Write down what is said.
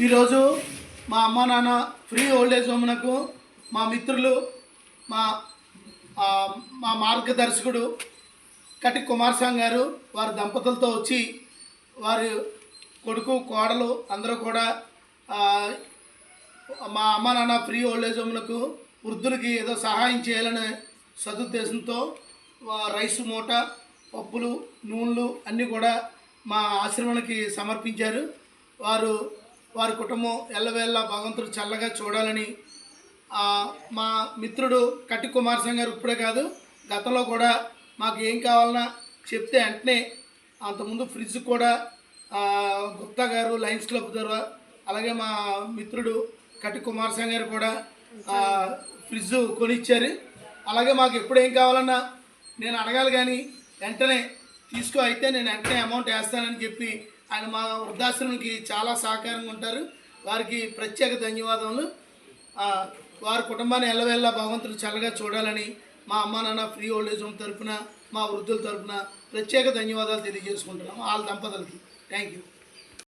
ఈరోజు మా అమ్మ నాన్న ఫ్రీ ఓల్డేజ్ హోమ్నకు మా మిత్రులు మా మా మార్గదర్శకుడు కటి కుమారస్వామి గారు వారి దంపతులతో వచ్చి వారి కొడుకు కోడలు అందరూ కూడా మా అమ్మ నాన్న ఫ్రీ ఓల్డేజ్ హోమ్లకు వృద్ధులకి ఏదో సహాయం చేయాలనే సదుద్దేశంతో రైస్ మూట పప్పులు నూనెలు అన్నీ కూడా మా ఆశ్రమానికి సమర్పించారు. వారు వారి కుటుంబం ఎల్లవేళ్ళ భగవంతుడు చల్లగా చూడాలని మా మిత్రుడు కట్టి సింగ్ గారు ఇప్పుడే కాదు గతంలో కూడా మాకు ఏం కావాలన్నా చెప్తే వెంటనే అంతకుముందు ఫ్రిడ్జ్ కూడా గుప్తా గారు లయన్స్ క్లబ్ ద్వారా అలాగే మా మిత్రుడు కట్టి సింగ్ గారు కూడా ఫ్రిడ్జ్ కొనిచ్చారు. అలాగే మాకు ఎప్పుడు ఏం కావాలన్నా నేను అడగాలి కానీ వెంటనే తీసుకో అయితే నేను వెంటనే అమౌంట్ వేస్తానని చెప్పి ఆయన మా వృద్ధాశ్రమంకి చాలా సహకారంగా ఉంటారు. వారికి ప్రత్యేక ధన్యవాదములు. వారి కుటుంబాన్ని ఎల్లవేళ్ళ భగవంతుడు చల్లగా చూడాలని మా అమ్మ నాన్న ఫ్రీ ఓల్డేజ్ హోమ్ తరఫున మా వృద్ధుల తరఫున ప్రత్యేక ధన్యవాదాలు తెలియజేసుకుంటున్నాము. వాళ్ళ దంపతులకి. Thank you